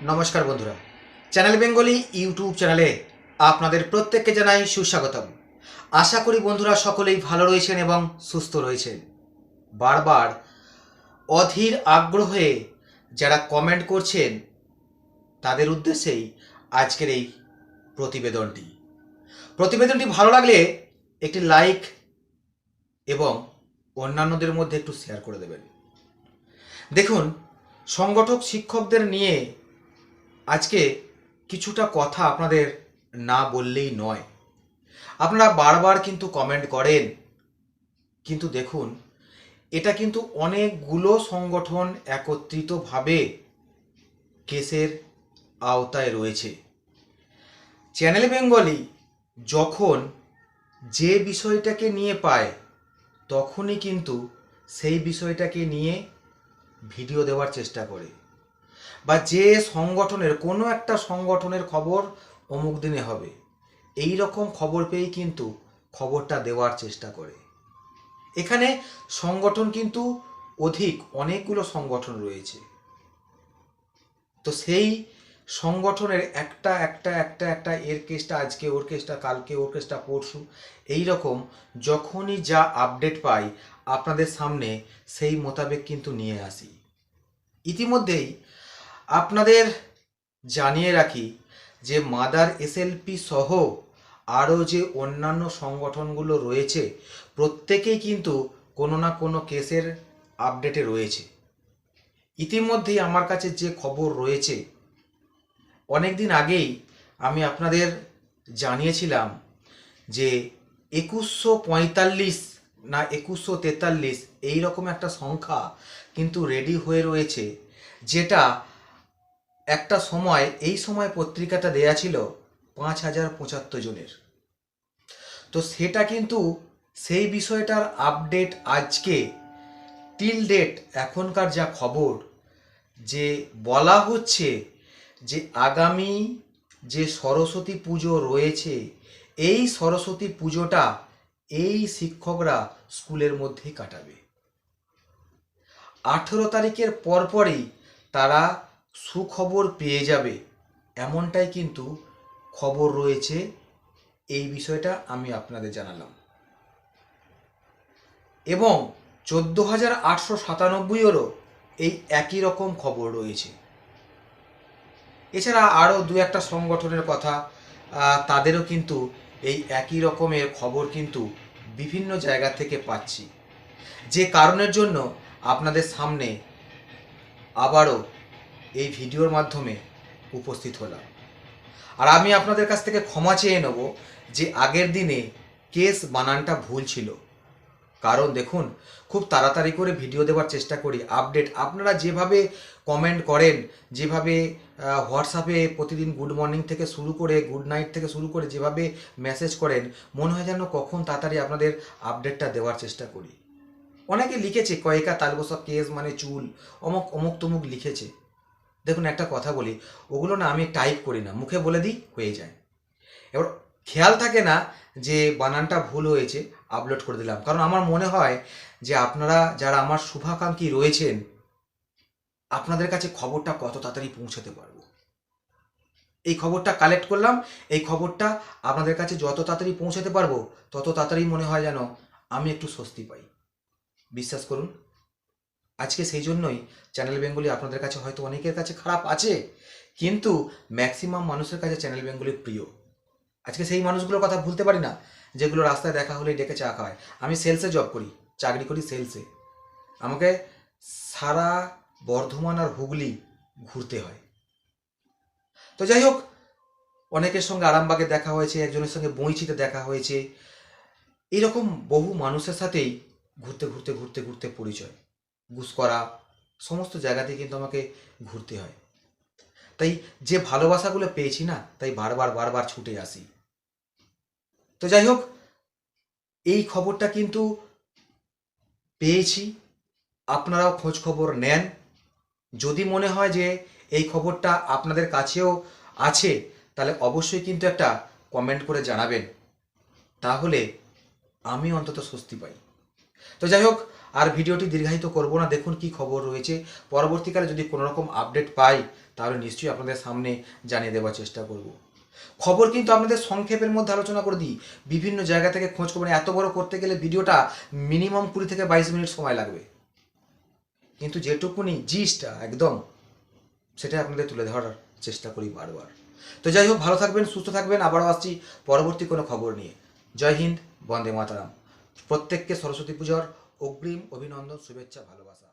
নমস্কার বন্ধুরা। Channel Bengali YouTube চ্যানেলে আপনাদের প্রত্যেককে জানাই সুস্বাগতম। আশা করি বন্ধুরা সকলেই ভালো রয়েছেন এবং সুস্থ রয়েছেন। বারবার অধীর আগ্রহে যারা কমেন্ট করছেন, তাদের উদ্দেশ্যেই আজকের এই প্রতিবেদনটি। প্রতিবেদনটি ভালো লাগলে একটি লাইক এবং অন্যান্যদের মধ্যে একটু শেয়ার করে দেবেন। দেখুন, সংগঠক শিক্ষকদের নিয়ে আজকে কিছুটা কথা আপনাদের না বললেই নয়। আপনারা বারবার কিন্তু কমেন্ট করেন, কিন্তু দেখুন, এটা কিন্তু অনেকগুলো সংগঠন একত্রিতভাবে কেসের আওতায় রয়েছে। চ্যানেল বেঙ্গলি যখন যে বিষয়টাকে নিয়ে পায়, তখনই কিন্তু সেই বিষয়টাকে নিয়ে ভিডিও দেওয়ার চেষ্টা করে। বা যে সংগঠনের, কোনো একটা সংগঠনের খবর অমুক দিনে হবে। এই রকম খবর পেয়েই কিন্তু খবরটা দেওয়ার চেষ্টা করে। এখানে সংগঠন কিন্তু অধিক, অনেকগুলো সংগঠন রয়েছে। তো সেই সংগঠনের একটা একটা একটা একটা, এর কেসটা আজকে, ওর কেসটা কালকে, ওর কেসটা পরশু, এই রকম যখনই যা আপডেট পাই আপনাদের সামনে, সেই মোতাবেক কিন্তু নিয়ে আসি। ইতিমধ্যেই আপনাদের জানিয়ে রাখি যে মাদার এসএলপি সহ আরও যে অন্যান্য সংগঠনগুলো রয়েছে, প্রত্যেকেই কিন্তু কোনো না কোনো কেসের আপডেটে রয়েছে। ইতিমধ্যেই আমার কাছে যে খবর রয়েছে অনেক দিন আগেই আমি আপনাদের জানিয়েছিলাম যে একুশশো পঁয়তাল্লিশ না একুশশো তেতাল্লিশ এই রকম একটা সংখ্যা কিন্তু রেডি হয়ে রয়েছে, যেটা একটা সময়, এই সময় পত্রিকাটা দেয়া ছিল পাঁচ হাজার পঁচাত্তর জনের। তো সেটা কিন্তু সেই বিষয়টার আপডেট আজকে, টিল ডেট এখনকার যা খবর, যে বলা হচ্ছে যে আগামী যে সরস্বতী পুজো রয়েছে, এই সরস্বতী পুজোটা এই শিক্ষকরা স্কুলের মধ্যেই কাটাবে। আঠেরো তারিখের পরপরই তারা সুখবর পেয়ে যাবে, এমনটাই কিন্তু খবর রয়েছে। এই বিষয়টা আমি আপনাদের জানালাম। এবং চোদ্দ হাজার আটশো সাতানব্বইয়েরও এই একই রকম খবর রয়েছে। এছাড়া আরও দু একটা সংগঠনের কথা তাদেরও কিন্তু এই একই রকমের খবর কিন্তু বিভিন্ন জায়গা থেকে পাচ্ছি। যে কারণের জন্য আপনাদের সামনে আবারও এই ভিডিওর মাধ্যমে উপস্থিত হলাম। আর আমি আপনাদের কাছ থেকে ক্ষমা চেয়ে নেব যে আগের দিনে কেস বানানটা ভুল ছিল। কারণ দেখুন, খুব তাড়াতাড়ি করে ভিডিও দেওয়ার চেষ্টা করি, আপডেট। আপনারা যেভাবে কমেন্ট করেন, যেভাবে হোয়াটসঅ্যাপে প্রতিদিন গুড মর্নিং থেকে শুরু করে, গুড নাইট থেকে শুরু করে যেভাবে মেসেজ করেন, মনে হয় যেন কখন তাড়াতাড়ি আপনাদের আপডেটটা দেওয়ার চেষ্টা করি। অনেকে লিখেছে, কয়েকা তালবসা কেস মানে চুল, অমুক অমুক তমুক লিখেছে। দেখুন, একটা কথা বলি, ওগুলো না আমি টাইপ করি না, মুখে বলে দিই, হয়ে যায়। এবার খেয়াল থাকে না যে বানানটা ভুল হয়েছে আপলোড করে দিলাম। কারণ আমার মনে হয় যে আপনারা যারা আমার শুভাকাঙ্ক্ষী রয়েছেন, আপনাদের কাছে খবরটা কত তাড়াতাড়ি পৌঁছাতে পারব? এই খবরটা কালেক্ট করলাম, এই খবরটা আপনাদের কাছে যত তাড়াতাড়ি পৌঁছাতে পারব, তত তাড়াতাড়ি মনে হয় যেন আমি একটু স্বস্তি পাই। বিশ্বাস করুন আজকে সেই জন্যই চ্যানেল বেঙ্গলি আপনাদের কাছে হয়তো অনেকের কাছে খারাপ আছে, কিন্তু ম্যাক্সিমাম মানুষের কাছে চ্যানেল বেঙ্গলি প্রিয়। আজকে সেই মানুষগুলোর কথা ভুলতে পারি না, যেগুলো রাস্তায় দেখা হলেই ডেকে চা খাওয়ায় আমি সেলসে জব করি, চাকরি করি সেলসে আমাকে সারা বর্ধমান আর হুগলি ঘুরতে হয়। তো যাই হোক, অনেকের সঙ্গে আরামবাগে দেখা হয়েছে, একজনের সঙ্গে বইচিতে দেখা হয়েছে। এরকম বহু মানুষের সাথেই ঘুরতে ঘুরতে ঘুরতে ঘুরতে পরিচয়। করা, সমস্ত জায়গাতেই কিন্তু আমাকে ঘুরতে হয়। তাই যে ভালোবাসাগুলো পেয়েছি না, তাই বারবার বারবার ছুটে আসি। তো যাই হোক, এই খবরটা কিন্তু পেয়েছি। আপনারাও খোঁজ খবর নেন। যদি মনে হয় যে এই খবরটা আপনাদের কাছেও আছে, তাহলে অবশ্যই কিন্তু একটা কমেন্ট করে জানাবেন। তাহলে আমি অন্তত স্বস্তি পাই। তো যাই হোক আর ভিডিওটি দীর্ঘায়িত করব না। দেখুন কি খবর রয়েছে। পরবর্তীকালে যদি কোনো রকম আপডেট পাই, তাহলে নিশ্চয়ই আপনাদের সামনে জানিয়ে দেওয়ার চেষ্টা করব। খবর কিন্তু আপনাদের সংক্ষেপের মধ্যে আলোচনা করে দিই। বিভিন্ন জায়গা থেকে খোঁজ খবর এত বড় করতে গেলে ভিডিওটা মিনিমাম কুড়ি থেকে বাইশ মিনিট সময় লাগবে। কিন্তু যেটুকুনি জিসটা একদম সেটা আপনাদের তুলে ধরার চেষ্টা করি বারবার। তো যাই হোক, ভালো থাকবেন, সুস্থ থাকবেন। আবারও আসছি পরবর্তী কোনো খবর নিয়ে। জয় হিন্দ, বন্দে মাতারাম। প্রত্যেককে সরস্বতী পূজার অগ্রিম অভিনন্দন শুভেচ্ছা ভালোবাসা।